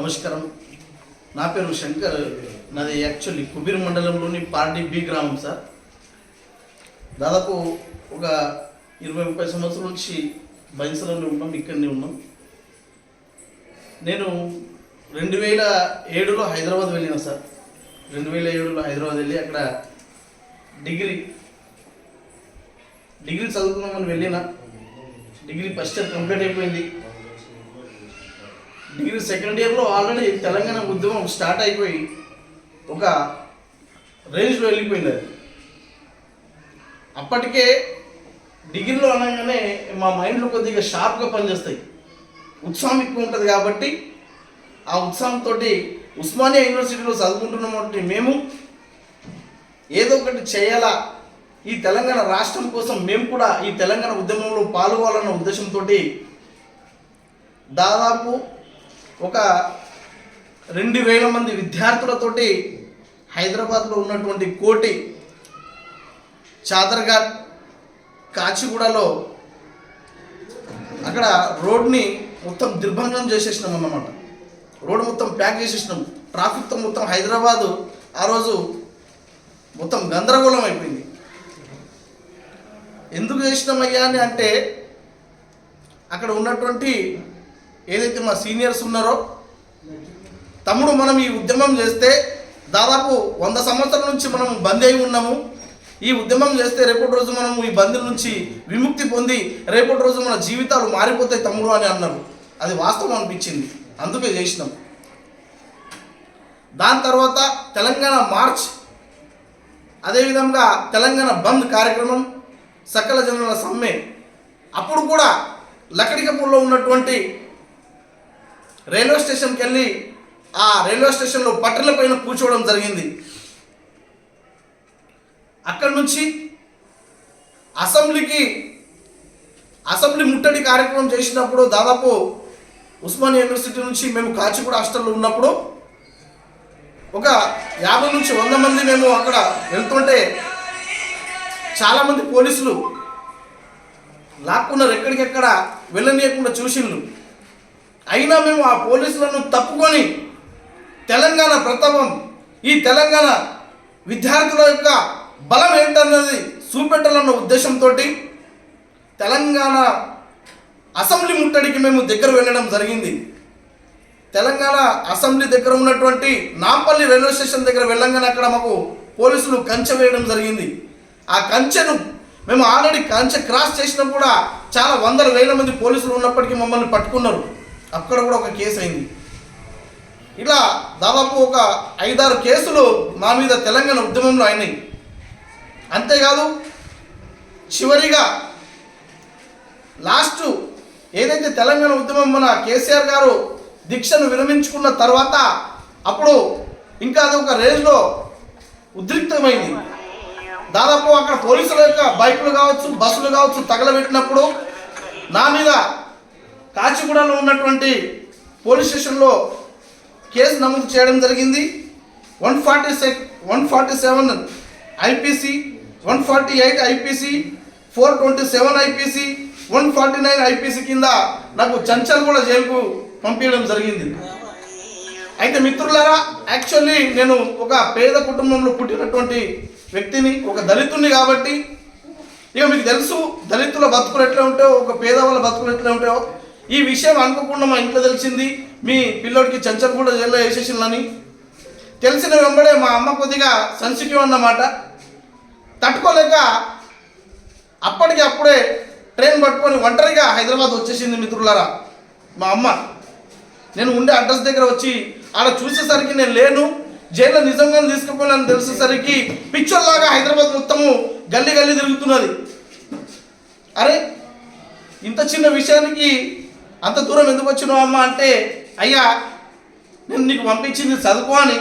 నమస్కారం. నా పేరు శంకర్ నాది యాక్చువల్లీ కుబీర్ మండలంలోని పార్టీ బి గ్రామం సార్. దాదాపు ఒక ఇరవై ముప్పై సంవత్సరాల నుంచి బైన్సలంలో ఉన్నాం ఇక్కడనే ఉన్నాం. నేను రెండు వేల ఏడులో హైదరాబాద్ వెళ్ళిన సార్. రెండు వేల ఏడులో హైదరాబాద్ వెళ్ళి అక్కడ డిగ్రీ డిగ్రీ చదువుకున్నామని వెళ్ళిన. డిగ్రీ ఫస్ట్ ఇయర్ కంప్లీట్ అయిపోయింది. డిగ్రీ సెకండ్ ఇయర్లో ఆల్రెడీ తెలంగాణ ఉద్యమం స్టార్ట్ అయిపోయి ఒక రేంజ్లో వెళ్ళిపోయింది అది అప్పటికే డిగ్రీలో అనగానే మా మైండ్లో కొద్దిగా షార్ప్గా పనిచేస్తాయి. ఉత్సాహం ఎక్కువ ఉంటుంది కాబట్టి ఆ ఉత్సాహంతో ఉస్మానియా యూనివర్సిటీలో చదువుకుంటున్నాం మేము ఏదో ఒకటి చేయాలా? ఈ తెలంగాణ రాష్ట్రం కోసం మేము కూడా ఈ తెలంగాణ ఉద్యమంలో పాల్గొవాలన్న ఉద్దేశంతో దాదాపు ఒక రెండు వేల మంది విద్యార్థులతోటి హైదరాబాద్లో ఉన్నటువంటి కోటి చాదర్ఘాట్ కాచిగూడలో అక్కడ రోడ్ని మొత్తం దిగ్భంగం చేసేసినాం అన్నమాట. రోడ్ మొత్తం ప్యాక్ చేసేసినాం. ట్రాఫిక్తో మొత్తం హైదరాబాదు ఆ రోజు మొత్తం గందరగోళం అయిపోయింది. ఎందుకు చేసినామయ్యా అని అంటే అక్కడ ఉన్నటువంటి ఏదైతే మా సీనియర్స్ ఉన్నారో తమ్ముడు మనం ఈ ఉద్యమం చేస్తే దాదాపు వంద సంవత్సరాల నుంచి మనం బంద్ అయి ఉన్నాము. ఈ ఉద్యమం చేస్తే రేపటి రోజు మనం ఈ బందీ నుంచి విముక్తి పొంది రేపటి రోజు మన జీవితాలు మారిపోతాయి తమ్ముడు అని అన్నారు. అది వాస్తవం అనిపించింది. అందుకే చేసినాం. దాని తర్వాత తెలంగాణ మార్చ్ అదేవిధంగా తెలంగాణ బంద్ కార్యక్రమం సకల జనుల సమ్మె. అప్పుడు కూడా లకడికపూర్లో ఉన్నటువంటి రైల్వే స్టేషన్కి వెళ్ళి ఆ రైల్వే స్టేషన్లో పట్టల పైన కూర్చోవడం జరిగింది. అక్కడి నుంచి అసెంబ్లీకి అసెంబ్లీ ముట్టడి కార్యక్రమం చేసినప్పుడు దాదాపు ఉస్మాన్ యూనివర్సిటీ నుంచి మేము కాచిగూడ హాస్టల్లో ఉన్నప్పుడు ఒక యాభై నుంచి వంద మంది మేము అక్కడ వెళ్తుంటే చాలామంది పోలీసులు లాక్కున్నారు. ఎక్కడికెక్కడ వెళ్ళనీయకుండా చూసిండ్రు. అయినా మేము ఆ పోలీసులను తప్పుకొని తెలంగాణ ప్రతాపం ఈ తెలంగాణ విద్యార్థుల యొక్క బలం ఏంటన్నది చూపెట్టాలన్న ఉద్దేశంతో తెలంగాణ అసెంబ్లీ ముట్టడికి మేము దగ్గర వెళ్ళడం జరిగింది. తెలంగాణ అసెంబ్లీ దగ్గర ఉన్నటువంటి నాంపల్లి రైల్వే స్టేషన్ దగ్గర వెళ్ళంగానే అక్కడ మాకు పోలీసులు కంచె వేయడం జరిగింది. ఆ కంచెను మేము ఆల్రెడీ కంచె క్రాస్ చేసినా కూడా చాలా వందల వేల మంది పోలీసులు ఉన్నప్పటికీ మమ్మల్ని పట్టుకున్నారు. అక్కడ కూడా ఒక కేసు అయింది. ఇలా దాదాపు ఒక ఐదారు కేసులు మా మీద తెలంగాణ ఉద్యమంలో అయినాయి. అంతేకాదు చివరిగా లాస్ట్ ఏదైతే తెలంగాణ ఉద్యమం మన కేసీఆర్ గారు దీక్షను విరమించుకున్న తర్వాత అప్పుడు ఇంకా అది ఒక రేంజ్లో ఉద్రిక్తమైంది. దాదాపు అక్కడ పోలీసుల యొక్క బైకులు కావచ్చు బస్సులు కావచ్చు తగలబెట్టినప్పుడు నా మీద కాచిగూడలో ఉన్నటువంటి పోలీస్ స్టేషన్లో కేసు నమోదు చేయడం జరిగింది. One forty sec one forty seven IPC one forty eight IPC four twenty seven IPC one forty nine IPC కింద నాకు చంచల్ కూడా జైలుకు పంపించడం జరిగింది. అయితే మిత్రులారా యాక్చువల్లీ నేను ఒక పేద కుటుంబంలో పుట్టినటువంటి వ్యక్తిని ఒక దళితుణ్ణి కాబట్టి ఇక మీకు తెలుసు దళితుల బతుకులు ఎట్లా ఉంటాయో ఒక పేదవాళ్ళ బతుకులు ఎట్లా ఉంటాయో ఈ విషయం అనుకోకుండా మా ఇంట్లో తెలిసింది. మీ పిల్లోడికి చంచల్ కూడా జైల్లో వేసేసిందని తెలిసిన వెంబడే మా అమ్మ కొద్దిగా సెన్సిటివ్ అన్నమాట. తట్టుకోలేక అప్పటికి అప్పుడే ట్రైన్ పట్టుకొని ఒంటరిగా హైదరాబాద్ వచ్చేసింది మిత్రులారా మా అమ్మ. నేను ఉండే అడ్రస్ దగ్గర వచ్చి ఆడ చూసేసరికి నేను లేను. జైల్లో నిజంగా తీసుకుపోయినని తెలిసేసరికి పిక్చర్లాగా హైదరాబాద్ మొత్తము గల్లీ గల్లీ తిరుగుతున్నది. అరే ఇంత చిన్న విషయానికి అంత దూరం ఎందుకు వచ్చినావు అమ్మ అంటే అయ్యా నేను నీకు పంపించింది చదువుకో అని.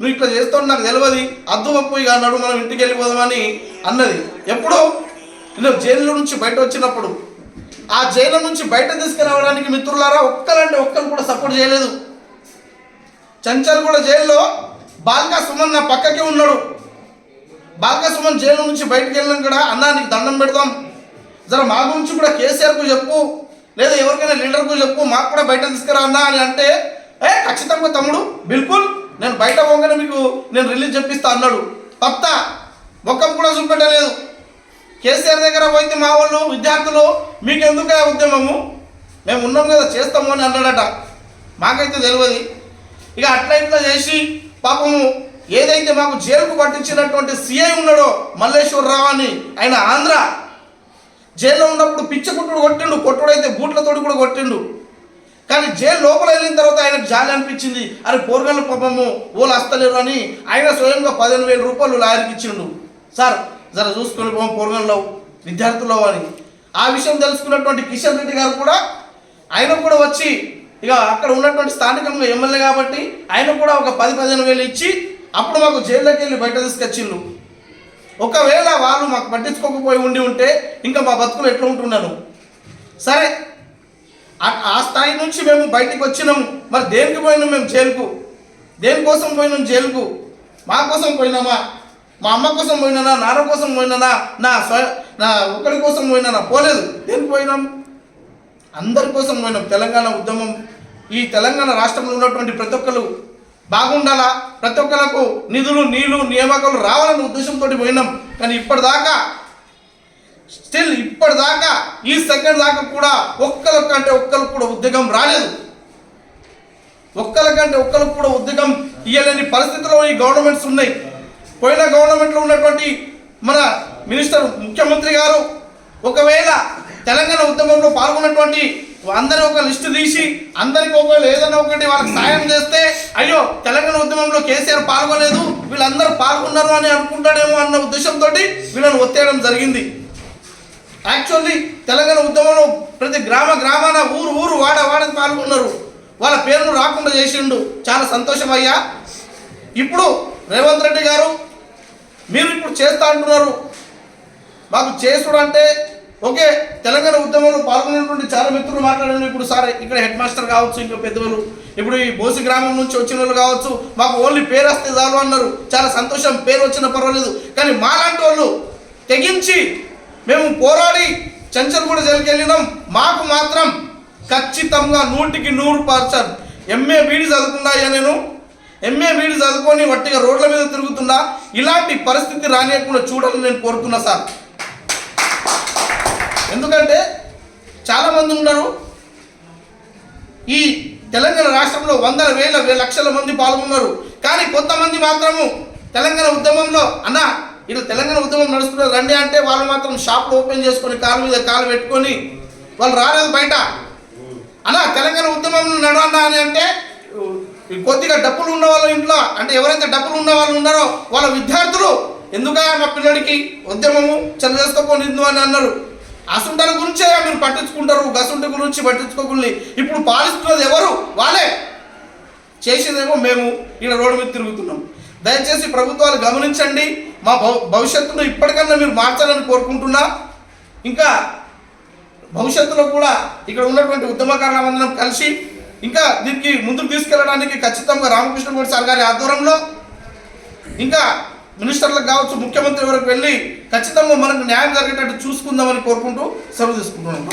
నువ్వు ఇట్లా చేస్తావు నాకు తెలియదు అద్దు ఇక అన్నాడు మనం ఇంటికి వెళ్ళిపోదామని అన్నది. ఎప్పుడు? నేను జైలు నుంచి బయట వచ్చినప్పుడు. ఆ జైలు నుంచి బయట తీసుకురావడానికి మిత్రులారా ఒక్కరంటే ఒక్కరు కూడా సపోర్ట్ చేయలేదు. చంచల్ కూడా జైల్లో. బాల్కా సుమన్ నా పక్కకే ఉన్నాడు. బాల్కా సుమన్ జైలు నుంచి బయటకు వెళ్ళినాం కూడా అన్నా నీకు దండం పెడదాం. జర మా గురించి కూడా కేసీఆర్కు చెప్పు. లేదా ఎవరికైనా లీడర్కు చెప్పు మాకు కూడా బయట తీసుకురా అన్నా అని అంటే ఏ ఖచ్చితంగా తమ్ముడు బిల్కుల్ నేను బయట పోగానే మీకు నేను రిలీజ్ చెప్పిస్తా అన్నాడు. తప్ప ఒక్కం కూడా చూపెట్టలేదు. కేసీఆర్ దగ్గర పోయితే మా వాళ్ళు విద్యార్థులు మీకు ఎందుకు ఉద్యమము? మేము ఉన్నాం కదా చేస్తాము అని అన్నాడట. మాకైతే తెలియదు. ఇక అట్లా ఇట్లా చేసి పాపము ఏదైతే మాకు జైలుకు పట్టించినటువంటి సీఐ ఉన్నాడో మల్లేశ్వరరావు అని ఆయన ఆంధ్ర జైల్లో ఉన్నప్పుడు పిచ్చ కుట్టుడు కొట్టిండు కొట్టుడైతే బూట్లతోటి కూడా కొట్టిండు. కానీ జైలు లోపల వెళ్ళిన తర్వాత ఆయనకు జాలి అనిపించింది. అరే పోరగాళ్ళ పాపము ఓళ్ళు వస్తలేరు అని ఆయన స్వయంగా పదిహేను వేల రూపాయలు లాయర్కి ఇచ్చిండు. సార్ జర చూసుకొని పోం పోరగాళ్ళు విద్యార్థులు అని. ఆ విషయం తెలుసుకున్నటువంటి కిషన్ రెడ్డి గారు కూడా ఆయన కూడా వచ్చి ఇక అక్కడ ఉన్నటువంటి స్థానికంగా ఎమ్మెల్యే కాబట్టి ఆయన కూడా ఒక పది పదిహేను వేలు ఇచ్చి అప్పుడు మాకు జైల్లోకి వెళ్ళి బయట తీసుకొచ్చిండు. ఒకవేళ వాళ్ళు మాకు పట్టించుకోకపోయి ఉండి ఉంటే ఇంకా మా బతుకులు ఎట్లా ఉంటున్నాను సరే ఆ- స్థాయి నుంచి మేము బయటికి వచ్చినాము. మరి దేనికి పోయినాం మేము జైలుకు? దేనికోసం పోయినాం జైలుకు? మా కోసం పోయినామా? మా అమ్మ కోసం పోయినానా? నాన్న కోసం పోయినానా? నా స్వ నా ఒకరి కోసం పోయినానా? పోలేదు. దేనికి పోయినాం? అందరి కోసం పోయినాం. తెలంగాణ ఉద్యమం. ఈ తెలంగాణ రాష్ట్రంలో ఉన్నటువంటి ప్రతి ఒక్కరు బాగుండాలా? ప్రతి ఒక్కరికి నిధులు నీళ్ళు నియామకాలు రావాలనే ఉద్దేశంతో పోయినాం. కానీ ఇప్పటిదాకా స్టిల్ ఇప్పటిదాకా ఈ సెకండ్ దాకా కూడా ఒక్కరికంటే ఒక్కరికి కూడా ఉద్యోగం రాలేదు. ఒక్కరికంటే ఒక్కరికి కూడా ఉద్యోగం ఇవ్వలేని పరిస్థితిలో ఈ గవర్నమెంట్స్ ఉన్నాయి. పోయిన గవర్నమెంట్లో ఉన్నటువంటి మన మినిస్టర్ ముఖ్యమంత్రి గారు ఒకవేళ తెలంగాణ ఉద్యమంలో పాల్గొన్నటువంటి అందరి ఒక లిస్టు తీసి అందరికి ఒకవేళ ఏదైనా ఒకటి వాళ్ళకి సాయం చేస్తే అయ్యో తెలంగాణ ఉద్యమంలో కేసీఆర్ పాల్గొలేదు వీళ్ళందరూ పాల్గొన్నారు అని అనుకుంటాడేమో అన్న ఉద్దేశంతో వీళ్ళని ఒత్తేయడం జరిగింది. యాక్చువల్లీ తెలంగాణ ఉద్యమంలో ప్రతి గ్రామ గ్రామాన ఊరు ఊరు వాడ వాడని పాల్గొన్నారు. వాళ్ళ పేరును రాకుండా చేసిండు. చాలా సంతోషం అయ్యా. ఇప్పుడు రేవంత్ రెడ్డి గారు మీరు ఇప్పుడు చేస్తా అంటున్నారు. మాకు చేసుడు అంటే ఓకే తెలంగాణ ఉద్యమంలో పాల్గొన్నటువంటి చాలా మిత్రులు మాట్లాడారు ఇప్పుడు సార్ ఇక్కడ హెడ్ మాస్టర్ కావచ్చు ఇంకా పెద్దవాళ్ళు. ఇప్పుడు ఈ బోసి గ్రామం నుంచి వచ్చిన వాళ్ళు కావచ్చు మాకు ఓన్లీ పేరు వస్తే చాలు అన్నారు. చాలా సంతోషం పేరు వచ్చినా పర్వాలేదు. కానీ మాలాంటి వాళ్ళు తెగించి మేము పోరాడి చెంచల్ కూడా జైలుకి వెళ్ళినాం. మాకు మాత్రం ఖచ్చితంగా నూటికి నూరు పర్సెంట్ ఎంఏ బీడీ చదువుకున్నాయా నేను? ఎంఏ బీడీ చదువుకొని వట్టిగా రోడ్ల మీద తిరుగుతున్నా. ఇలాంటి పరిస్థితి రానియకుండా చూడాలని నేను కోరుతున్నా సార్. ఎందుకంటే చాలామంది ఉన్నారు. ఈ తెలంగాణ రాష్ట్రంలో వందల వేల వేల లక్షల మంది పాల్గొన్నారు. కానీ కొంతమంది మాత్రము తెలంగాణ ఉద్యమంలో అన్న ఇటు తెలంగాణ ఉద్యమం నడుస్తున్నారు రండి అంటే వాళ్ళు మాత్రం షాపులు ఓపెన్ చేసుకొని కాలు మీద కాలు పెట్టుకొని వాళ్ళు రాలేదు బయట. అన్న తెలంగాణ ఉద్యమం నడవన్నా అని అంటే కొద్దిగా డబ్బులు ఉన్న వాళ్ళ ఇంట్లో అంటే ఎవరైతే డబ్బులు ఉన్న వాళ్ళు ఉన్నారో వాళ్ళ విద్యార్థులు ఎందుక మా పిల్లడికి ఉద్యమము చదువు చేసుకోకుండా అని అన్నారు. అసుంటల గురించే మీరు పట్టించుకుంటారు గసుంటి గురించి పట్టించుకోకుండా ఇప్పుడు పాలిస్తున్నది ఎవరు? వాళ్ళే. చేసేదేమో మేము. ఇక్కడ రోడ్డు మీద తిరుగుతున్నాం. దయచేసి ప్రభుత్వాలు గమనించండి. మా భవిష్యత్తును ఇప్పటికన్నా మీరు మార్చాలని కోరుకుంటున్నా. ఇంకా భవిష్యత్తులో కూడా ఇక్కడ ఉన్నటువంటి ఉద్యమకారులందరం కలిసి ఇంకా దీనికి ముందుకు తీసుకెళ్ళడానికి ఖచ్చితంగా రామకృష్ణ గౌడ్ సార్ గారి ఆధ్వర్యంలో ఇంకా మినిస్టర్లకు కావచ్చు ముఖ్యమంత్రి వరకు వెళ్ళి ఖచ్చితంగా మనకు న్యాయం జరిగేటట్టు చూసుకుందామని కోరుకుంటూ సెలవు తీసుకుంటున్నాం.